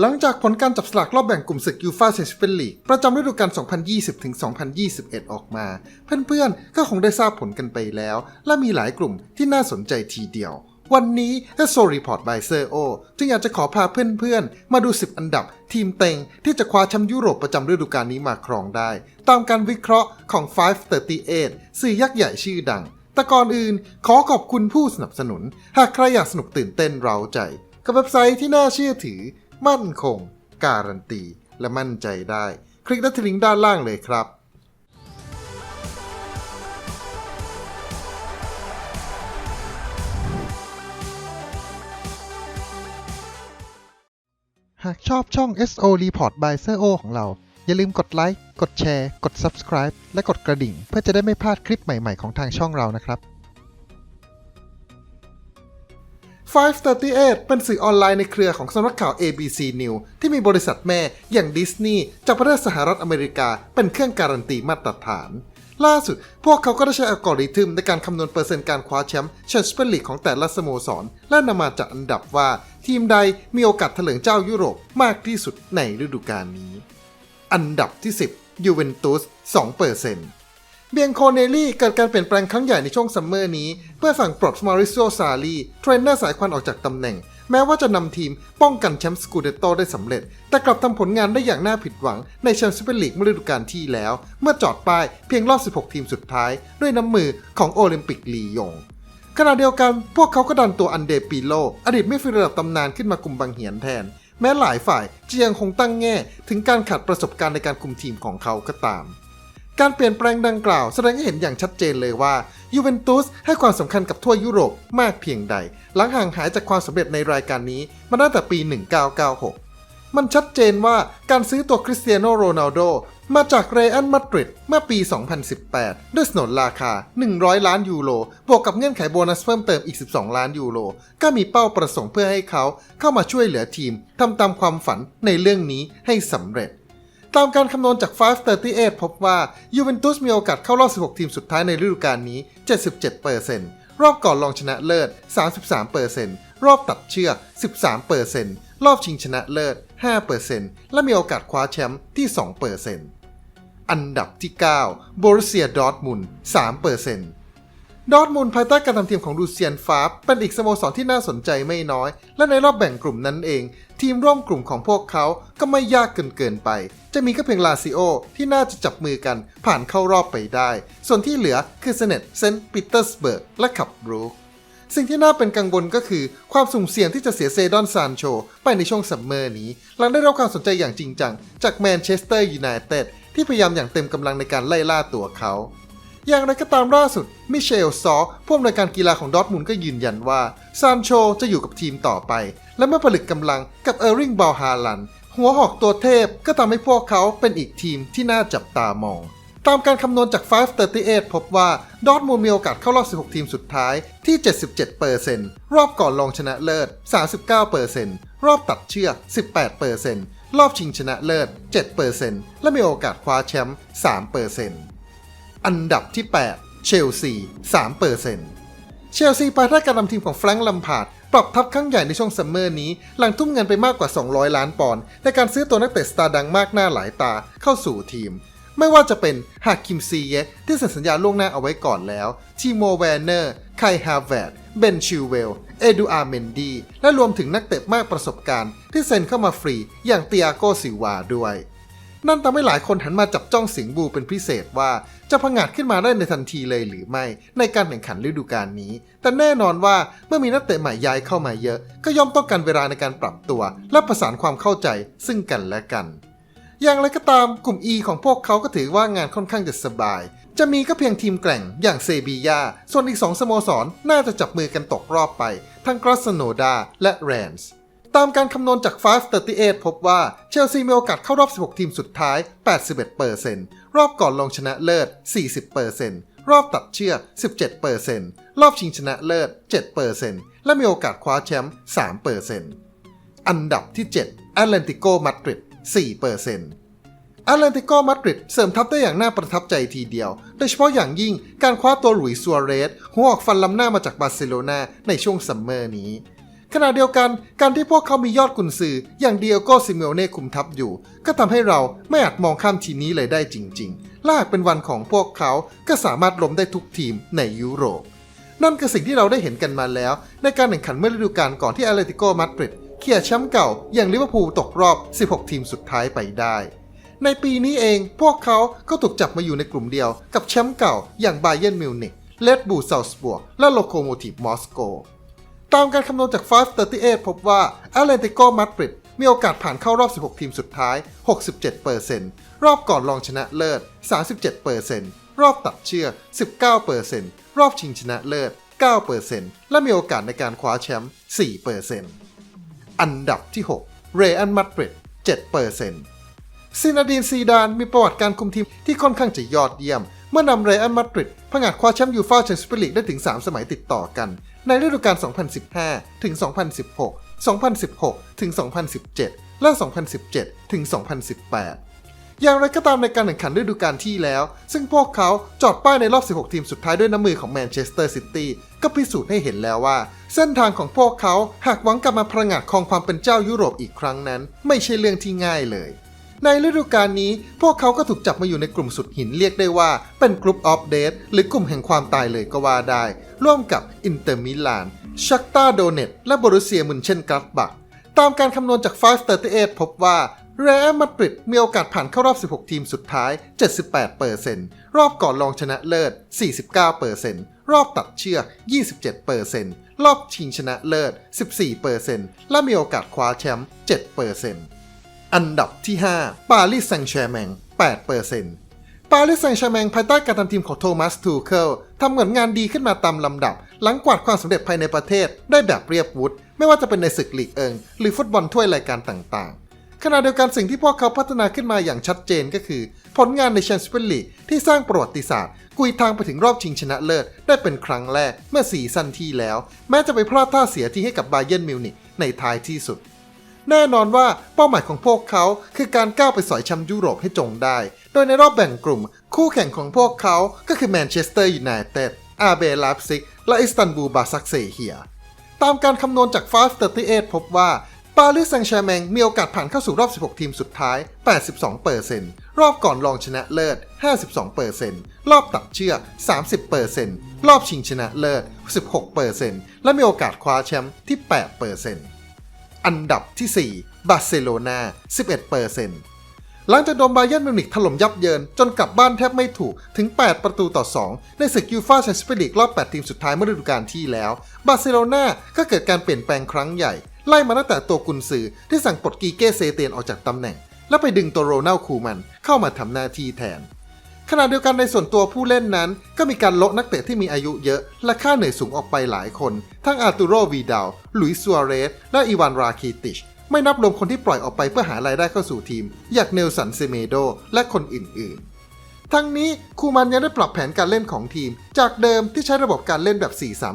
หลังจากผลการจับสลากรอบแบ่งกลุ่มศึกยูฟาแชมเปี้ยนลีกประจำฤดูกาล 2020-2021 ออกมา เพื่อนๆ ก็คงได้ทราบผลกันไปแล้ว และมีหลายกลุ่มที่น่าสนใจทีเดียว วันนี้ s o Report by Sir O จึงอยากจะขอพาเพื่อนๆ มาดู 10 อันดับ ทีมเต็งที่จะคว้าแชมป์ยุโรปประจำฤดูกาลนี้มาครองได้ ตามการวิเคราะห์ของ 538 สื่อยักษ์ใหญ่ชื่อดัง แต่ก่อนอื่นขอขอบคุณผู้สนับสนุน หากใครอยากสนุกตื่นเต้นเร้าใจกับเว็บไซต์ที่น่าเชื่อถือ มั่นคง การันตี และมั่นใจได้ คลิกที่ลิงด้านล่างเลยครับหากชอบช่อง SO Report by Sir O ของเรา อย่าลืมกดไลค์ กดแชร์ กด Subscribe และกดกระดิ่ง เพื่อจะได้ไม่พลาดคลิปใหม่ๆของทางช่องเรานะครับ 538 เป็นสื่อออนไลน์ในเครือของสำนักข่าว ABC News ที่มีบริษัทแม่อย่างดิสนีย์จากประเทศสหรัฐอเมริกา เป็นเครื่องการันตีมาตรฐาน ล่าสุด พวกเขาก็ได้ใช้อัลกอริทึมในการคำนวณเปอร์เซ็นต์การคว้าแชมป์แชมเปี้ยนลีกของแต่ละสโมสร และนำมาจัดอันดับว่าทีมใดมีโอกาสเถลิงเจ้ายุโรปมากที่สุดในฤดูกาลนี้ อันดับที่ 10ยูเวนตุส2%เเบียงโคเนลี่เกิดการเปลี่ยนแปลงครั้งใหญ่ในช่วงซัมเมอร์นี้ เพื่อสั่งปลดมาริโซซารีเทรนเนอร์สายควันออกจากตำแหน่ง แม้ว่าจะนำทีมป้องกันแชมป์สกูเดโตได้สำเร็จ แต่กลับทำผลงานได้อย่างน่าผิดหวังในแชมเปี้ยนลีกเมื่อฤดูกาลที่แล้ว เมื่อจอดป้ายเพียงรอบ 16 ทีมสุดท้าย ด้วยน้ำมือของโอลิมปิกลียงขณะเดียวกันพวกเขาก็ดันตัวอันเดปิโล อดีตไม่ฟิระดับตำนานขึ้นมาคุมบางเหียนแทน แม้หลายฝ่ายจะยังคงตั้งแง่ถึงการขาดประสบการณ์ในการคุมทีมของเขาก็ตาม การเปลี่ยนแปลงดังกล่าวแสดงให้เห็นอย่างชัดเจนเลยว่ายูเวนตุสให้ความสำคัญกับทั่วยุโรปมากเพียงใด หลังห่างหายจากความสำเร็จในรายการนี้มาตั้งแต่ปี 1996 มันชัดเจนว่าการซื้อตัวคริสเตียโนโรนัลโดมาจากเรอัลมาดริดเมื่อปี 2018 ด้วยสนนราคา 100 ล้านยูโร บวกกับเงื่อนไขโบนัสเพิ่มเติมอีก 12 ล้านยูโร ก็มีเป้าประสงค์เพื่อให้เขาเข้ามาช่วยเหลือทีมทำตามความฝันในเรื่องนี้ให้สำเร็จ ตามการคำนวณจาก 538 พบว่ายูเวนตุสมีโอกาสเข้ารอบ 16 ทีมสุดท้ายในฤดูกาลนี้ 77%รอบก่อนรองชนะเลิศ 33%รอบตัดเชือก 13%รอบชิงชนะเลิศ 5%และมีโอกาสคว้าแชมป์ที่ 2%อันดับที่ 9 โบรุเซียดอร์ทมุนด์3% ดอทมุนด์ภายใต้การทำทีมของลูเซียนฟาบเป็นอีกสโมสรที่น่าสนใจไม่น้อย และในรอบแบ่งกลุ่มนั้นเอง ทีมร่วมกลุ่มของพวกเขาก็ไม่ยากเกินเกินไป จะมีแค่เพียงลาซิโอที่น่าจะจับมือกันผ่านเข้ารอบไปได้ ส่วนที่เหลือคือเซเนตเซนต์ปีเตอร์สเบิร์กและขับบรูคสิ่งที่น่าเป็นกังวลก็คือ ความสุ่มเสี่ยงที่จะเสียเซดอนซานโช ไปในช่วงซัมเมอร์นี้ หลังได้รับความสนใจอย่างจริงจังจากแมนเชสเตอร์ยูไนเต็ดที่พยายามอย่างเต็มกำลังในการไล่ล่าตัวเขา อย่างไรก็ตามล่าสุด มิเชลซอผู้อำนวยการกีฬาของดอร์ทมุนก็ยืนยันว่า ซานโชจะอยู่กับทีมต่อไป และเมื่อผลึกกำลังกับเออร์ริงบอลฮาลัน หัวหอกตัวเทพก็ทำให้พวกเขาเป็นอีกทีมที่น่าจับตามอง ตามการคำนวณจาก 538 พบว่าดอร์ทมูลมีโอกาสเข้ารอบ 16 ทีมสุดท้ายที่ 77%รอบก่อนรองชนะเลิศ 39%รอบตัดเชือก 18%รอบชิงชนะเลิศ 7%และมีโอกาสคว้าแชมป์ 3% อันดับที่ 8 เชลซี3%เซ็นต์เชลซีภายใต้การนำทีมของแฟรงค์ลัมพาร์ดปรับทัพครั้งใหญ่ในช่วงซัมเมอร์นี้ หลังทุ่มเงินไปมากกว่า 200 ล้านปอนด์ในการซื้อตัวนักเตะสตาร์ดังมากหน้าหลายตาเข้าสู่ทีม ไม่ว่าจะเป็นฮาคิมซีเยที่เซ็นสัญญาล่วงหน้าเอาไว้ก่อนแล้วทีโมแวนเนอร์ไคฮาร์แวร์ดเบนชิวเวล เอดูอาร์เมนดี และรวมถึงนักเตะมากประสบการณ์ ที่เซ็นเข้ามาฟรีอย่างเตียโกซิวาด้วย นั่นทำให้หลายคนหันมาจับจ้องสิงห์บูเป็นพิเศษว่าจะพังอาจขึ้นมาได้ในทันทีเลยหรือไม่ในการแข่งขันฤดูกาลนี้ แต่แน่นอนว่าเมื่อมีนักเตะใหม่ย้ายเข้ามาเยอะ ก็ย่อมต้องการเวลาในการปรับตัว และประสานความเข้าใจซึ่งกันและกัน อย่างไรก็ตามกลุ่ม E ของพวกเขาก็ถือว่างานค่อนข้างจะสบาย จะมีก็เพียงทีมแกร่งอย่างเซบียา ส่วนอีก2สโมสรน่าจะจับมือกันตกรอบไป ทั้งกรอสโนดาและแรนส์ ตามการคำนวณจาก 538 พบว่าเชลซีมีโอกาสเข้ารอบ 16 ทีมสุดท้าย 81%รอบก่อนลงชนะเลิศ 40%รอบตัดเชือก 17%รอบชิงชนะเลิศ 7%และมีโอกาสคว้าแชมป์ 3%อันดับที่ 7 แอตเลนติโกมาดริด 4%แอตเลนติโกมาดริดเสริมทัพได้อย่างน่าประทับใจทีเดียว โดยเฉพาะอย่างยิ่งการคว้าตัวหลุยส์ซัวเรสหัวออกฟันล้ำหน้ามาจากบาร์เซโลนาในช่วงซัมเมอร์นี้ ขณะเดียวกันการที่พวกเขามียอดกุนซืออย่างเดียโกซิเมโอเน่คุมทัพอยู่ ก็ทำให้เราไม่อาจมองข้ามทีมนี้เลยได้จริงๆลากเป็นวันของพวกเขาก็สามารถล้มได้ทุกทีมในยุโรป นั่นคือสิ่งที่เราได้เห็นกันมาแล้ว ในการแข่งขันเมื่อฤดูกาลก่อนที่อาเลติโกมาดริดเขี่ยแชมป์เก่าอย่างลิเวอร์พูลตกรอบ 16 ทีมสุดท้ายไปได้ ในปีนี้เองพวกเขาก็ถูกจับมาอยู่ในกลุ่มเดียวกับแชมป์เก่าอย่างบาเยิร์นมิวนิกเลดบูซา l สบ u ร์และโลโคโมทีฟมอสโก ตามการคำนวณจาก 538 พบว่าอาเลติโกมาดริดมีโอกาสผ่านเข้ารอบ 16 ทีมสุดท้าย 67%รอบก่อนรองชนะเลิศ 37%รอบตัดเชือก 19%รอบชิงชนะเลิศ 9%และมีโอกาสในการคว้าแชมป์ 4%อันดับที่ 6 เรอันมาดริด 7%ซินาดีนซีดานมีประวัติการคุมทีมที่ค่อนข้างจะยอดเยี่ยม มื่อนำเรอันมาดริดผงาดคว้าแชมป์ยูฟ่าแชมเปี้ยนส์ลีกได้ถึง 3 สมัยติดต่อกัน ในฤดูกาล 2015 ถึง 2016 2016 ถึง 2017 และ 2017 ถึง 2018 อย่างไรก็ตามในการแข่งขันฤดูกาลที่แล้ว ซึ่งพวกเขาจอดป้ายในรอบ 16 ทีมสุดท้ายด้วยน้ำมือของแมนเชสเตอร์ซิตี้ก็พิสูจน์ให้เห็นแล้วว่า เส้นทางของพวกเขาหากหวังกลับมาประงาดครองความเป็นเจ้ายุโรปอีกครั้งนั้น ไม่ใช่เรื่องที่ง่ายเลย ในฤดูกาลนี้พวกเขาก็ถูกจับมาอยู่ในกลุ่มสุดหินเรียกได้ว่าเป็นกลุ่มออฟเดตหรือกลุ่มแห่งความตายเลยก็ว่าได้ ร่วมกับอินเตอร์มิลานชักตาโดเนตและบรูเซียมุนเช่นกราฟบักตามการคำนวณจาก 538 พบว่าเรอัลมาดริดมีโอกาสผ่านเข้ารอบ 16 ทีมสุดท้าย 78%รอบก่อนรองชนะเลิศ 49%รอบตัดเชือก 27%รอบชิงชนะเลิศ 14%และมีโอกาสคว้าแชมป์ 7% อันดับที่ 5 ปารีสแซงต์แชร์แมง8%ปารีสแซงต์แชร์แมงภายใต้การทำทีมของโทมัสทูเคิลทำผลงานดีขึ้นมาตามลำดับ หลังกวาดความสำเร็จภายในประเทศได้แบบเรียบวุฒไม่ว่าจะเป็นในศึกลีกเอิง หรือฟุตบอลถ้วยรายการต่างๆ ขณะเดียวกันสิ่งที่พวกเขาพัฒนาขึ้นมาอย่างชัดเจนก็คือ ผลงานในแชมเปี้ยนลีกที่สร้างประวัติศาสตร์ กุยทางไปถึงรอบชิงชนะเลิศ ได้เป็นครั้งแรกเมื่อสีซันที่แล้ว แม้จะไปพลาดท่าเสียที่ให้กับบาเยิร์นมิวนิกในท้ายที่สุด แน่นอนว่าเป้าหมายของพวกเขาคือการก้าวไปสอยแชมป์ยุโรปให้จงได้ โดยในรอบแบ่งกลุ่ม คู่แข่งของพวกเขาก็คือแมนเชสเตอร์ยูไนเต็ดอาเบลาฟซิก และอิสตันบูลบาซักเซเฮีย ตามการคำนวณจาก 538 พบว่าปารีสแซงต์แชร์แมงมีโอกาสผ่านเข้าสู่รอบ 16 ทีมสุดท้าย 82%รอบก่อนรองชนะเลิศ 52%รอบตัดเชือก 30%รอบชิงชนะเลิศ 16%และมีโอกาสคว้าแชมป์ที่ 8% อันดับที่ 4 บาร์เซโลนา11%หลังจากโดนบาเยิร์นมิวนิกถล่มยับเยิน จนกลับบ้านแทบไม่ถูกถึง 8 ประตูต่อ 2 ในศึกยูฟ่าแชมเปี้ยนส์ลีกรอบ 8 ทีมสุดท้ายเมื่อฤดูกาลที่แล้ว บาร์เซโลนาก็เกิดการเปลี่ยนแปลงครั้งใหญ่ ไล่มาตั้งแต่ตัวกุนซือที่สั่งปลดกีเก้เซเตียนออกจากตำแหน่ง และไปดึงตัวโรนัลคูมันเข้ามาทำหน้าที่แทน ขณะเดียวกันในส่วนตัวผู้เล่นนั้น ก็มีการละนักเตะที่มีอายุเยอะ และค่าเหนื่อยสูงออกไปหลายคน ทั้งอาร์ตูโรวีดาลลุยส์ซัวเรส และอีวานราคิติช ไม่นับรวมคนที่ปล่อยออกไปเพื่อหารายได้เข้าสู่ทีม อย่างเนลสันเซเมโด และคนอื่นๆ ทั้งนี้คูมันยังได้ปรับแผนการเล่นของทีม จากเดิมที่ใช้ระบบการเล่นแบบ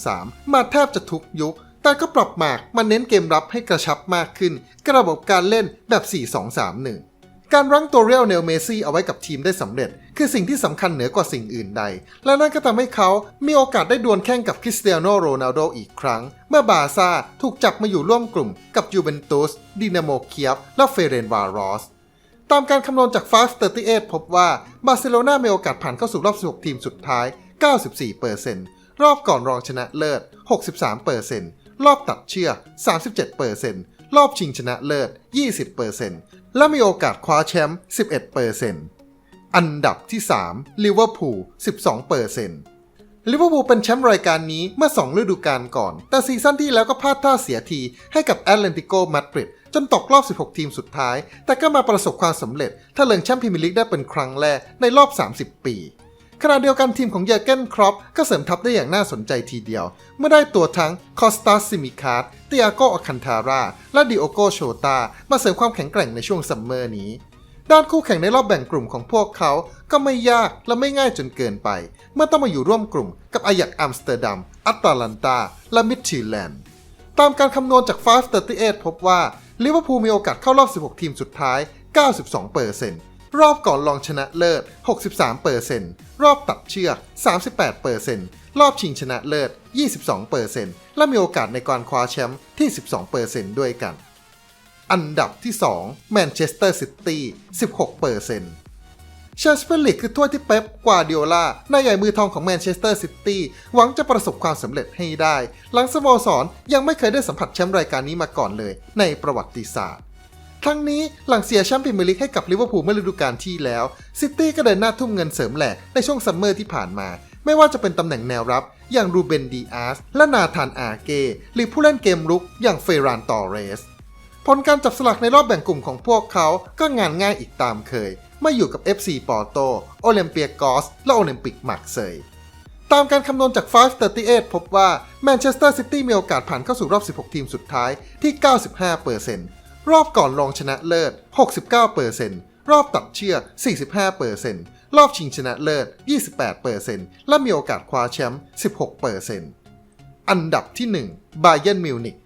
4-3-3 มาแทบจะทุกยุค แต่ก็ปรับหมากมาเน้นเกมรับให้กระชับมากขึ้นกระบบการเล่นแบบ 4-2-3-1 การรั้งตัวเรียลเนลเมซี่เอาไว้กับทีมได้สำเร็จ คือสิ่งที่สำคัญเหนือกว่าสิ่งอื่นใด และนั่นก็ทำให้เขามีโอกาสได้ดวลแข่งกับคริสเตียโนโรนัลโดอีกครั้ง เมื่อบาร์ซ่าถูกจับมาอยู่ร่วมกลุ่มกับยูเวนตุสดินาโมเคียฟและเฟเรนวารอสตามการคำนวณจาก538 พบว่าบาร์เซโลนามีโอกาสผ่านเข้าสู่รอบ 16 ทีมสุดท้าย 94%รอบก่อนรองชนะเลิศ 63%รอบตัดเชือก 37%รอบชิงชนะเลิศ 20% และมีโอกาสคว้าแชมป์ 11%อันดับที่3ลิเวอร์พูล 12%ลิเวอร์พูลเป็นแชมป์รายการนี้เมื่อ 2 ฤดูกาลก่อน แต่ซีซั่นที่แล้วก็พลาดท่าเสียทีให้กับแอตเลนติโกมาดริดจนตกรอบ 16 ทีมสุดท้าย แต่ก็มาประสบความสำเร็จถ้าเลิงแชมป์พรีเมียร์ลีกได้เป็นครั้งแรกในรอบ 30 ปี ขณะเดียวกันทีมของเยอร์เกนครอปก็เสริมทัพได้อย่างน่าสนใจทีเดียว เมื่อได้ตัวทั้งคอสตาซิมิคาร์ดเตียโกอคันทารา และดิโอโกโชตา มาเสริมความแข็งแกร่งในช่วงซัมเมอร์นี้ ด้านคู่แข่งในรอบแบ่งกลุ่มของพวกเขาก็ไม่ยากและไม่ง่ายจนเกินไป เมื่อต้องมาอยู่ร่วมกลุ่มกับอายักอัมสเตอร์ดัม อัตแลนตา และมิดชิแลนด์ ตามการคำนวณจาก 538 พบว่าลิเวอร์พูลมีโอกาสเข้ารอบ 16 ทีมสุดท้าย 92%ร รอบก่อนรองชนะเลิศ 63%รอบตัดเชือก 38%รอบชิงชนะเลิศ 22%และมีโอกาสในการคว้าแชมป์ที่ 12%ด้วยกัน อันดับที่2แมนเชสเตอร์ซิตี้ 16%แชมเปี้ยนลีกคือถ้วยที่เป๊ปกวาร์ดิโอลานายใหญ่มือทองของแมนเชสเตอร์ซิตี้หวังจะประสบความสำเร็จให้ได้ หลังสโมสรยังไม่เคยได้สัมผัสแชมป์รายการนี้มาก่อนเลยในประวัติศาสตร์ ครั้งนี้หลังเสียแชมป์พรีเมียร์ลีกให้กับลิเวอร์พูลเมื่อฤดูกาลที่แล้ว ซิตี้ก็เดินหน้าทุ่มเงินเสริมแหลกในช่วงซัมเมอร์ที่ผ่านมา ไม่ว่าจะเป็นตำแหน่งแนวรับ อย่างรูเบนดีอาสและนาธานอาเก หรือผู้เล่นเกมรุกอย่างเฟรานตอเรส ผลการจับสลักในรอบแบ่งกลุ่มของพวกเขาก็งานง่ายอีกตามเคยเมื่ออยู่กับ FC ปอร์โต โอลิมเปียกอส และโอลิมปิกมาร์เซยตามการคำนวณจาก 538 พบว่าแมนเชสเตอร์ซิตี้มีโอกาสผ่านเข้าสู่รอบ 16 ทีมสุดท้ายที่ 95% รอบก่อนรองชนะเลิศ 69%รอบตัดเชือก 45%รอบชิงชนะเลิศ 28%และมีโอกาสคว้าแชมป์ 16%อันดับที่ 1 บาเย r n นมิวนิก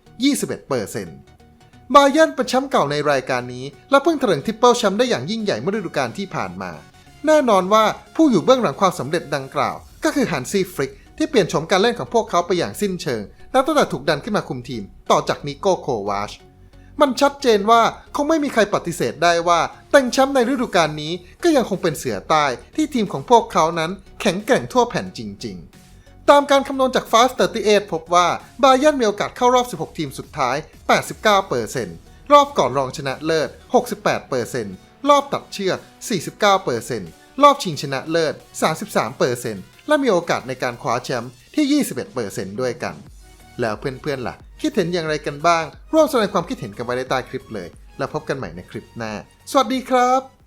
21%บาเย r n เป็นแชมป์เก่าในรายการนี้ และเพิ่งถลึงทริปเปิลแชมป์ได้อย่างยิ่งใหญ่เมื่อฤดูกาลที่ผ่านมา แน่นอนว่าผู้อยู่เบื้องหลังความสำเร็จดังกล่าว ก็คือฮันซี่ฟริกที่เปลี่ยนโฉมการเล่นของพวกเขาไปอย่างสิ้นเชิง นับตั้งแต่ถูกดันขึ้นมาคุมทีม ต่อจากนิโก้โควาช มันชัดเจนว่าคงไม่มีใครปฏิเสธได้ว่าแต่งแชมป์ในฤดูกาลนี้ก็ยังคงเป็นเสือใต้ที่ทีมของพวกเขานั้นแข็งแกร่งทั่วแผ่นจริง ๆ ตามการคำนวณจาก538 พบว่าบาเย r n มีโอกาสเข้ารอบ 16 ทีมสุดท้าย 89%รอบก่อนรองชนะเลิศ 68%รอบตัดเชือก 49%รอบชิงชนะเลิศ 33%และมีโอกาสในการคว้าแชมป์ที่ 21%ด้วยกัน แล้วเพื่อนๆล่ะ คิดเห็นอย่างไรกันบ้าง ร่วมแสดงความคิดเห็นกันไว้ในใต้คลิปเลย แล้วพบกันใหม่ในคลิปหน้า สวัสดีครับ